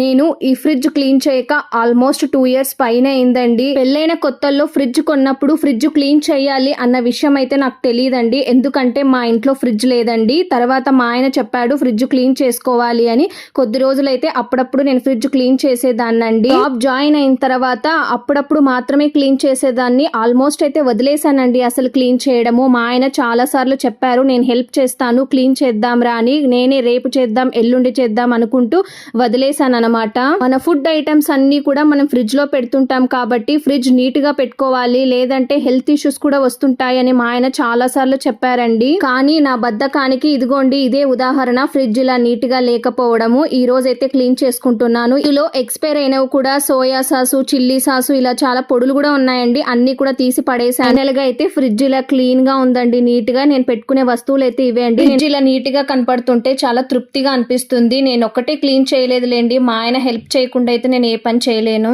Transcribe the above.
నేను ఈ fridge clean చేయక ఆల్మోస్ట్ టూ ఇయర్స్ పైన అయిందండి. పెళ్ళైన కొత్తల్లో ఫ్రిడ్జ్ కొన్నప్పుడు ఫ్రిడ్జ్ క్లీన్ చేయాలి అన్న విషయం అయితే నాకు తెలియదండి ఎందుకంటే మా ఇంట్లో ఫ్రిడ్జ్ లేదండి. తర్వాత మా ఆయన చెప్పాడు ఫ్రిడ్జ్ క్లీన్ చేసుకోవాలి అని. కొద్ది రోజులైతే అప్పుడప్పుడు నేను ఫ్రిడ్జ్ క్లీన్ చేసేదాన్నండి. జాబ్ జాయిన్ అయిన తర్వాత అప్పుడప్పుడు మాత్రమే క్లీన్ చేసేదాన్ని. ఆల్మోస్ట్ అయితే వదిలేశానండి అసలు క్లీన్ చేయడము. మా ఆయన చాలా సార్లు చెప్పారు నేను హెల్ప్ చేస్తాను క్లీన్ చేద్దాం రా అని. నేనే రేపు చేద్దాం ఎల్లుండి చేద్దాం అనుకుంటూ వదిలేశాను అనమాట మన ఫుడ్ ఐటమ్స్ అన్ని కూడా మనం ఫ్రిడ్జ్లో పెడుతుంటాం కాబట్టి ఫ్రిడ్జ్ నీట్గా పెట్టుకోవాలి. లేదంటే హెల్త్ ఇష్యూస్ కూడా వస్తుంటాయని మా ఆయన చాలా సార్లు చెప్పారండి. కానీ నా బద్ధకానికి ఇదిగోండి ఇదే ఉదాహరణ. ఫ్రిడ్జ్ ఇలా నీట్గా లేకపోవడము ఈ రోజు అయితే క్లీన్ చేసుకుంటున్నాను. ఇందులో ఎక్స్పైర్ అయినవి కూడా సోయా సాసు చిల్లీ సాసు ఇలా చాలా పొడులు కూడా ఉన్నాయండి. అన్ని కూడా తీసి పడేసాను ఫైనల్ అయితే ఫ్రిడ్జ్ ఇలా క్లీన్గా ఉందండి. నీట్గా నేను పెట్టుకునే వస్తువులు అయితే ఇవే అండి. ఫ్రిడ్జ్ ఇలా నీట్గా కనపడుతుంటే చాలా తృప్తిగా అనిపిస్తుంది. నేను ఒక్కటే క్లీన్ చేయలేదులేండి. మా ఆయన హెల్ప్ చేయకుండా అయితే నేను ఏ పని చేయలేను.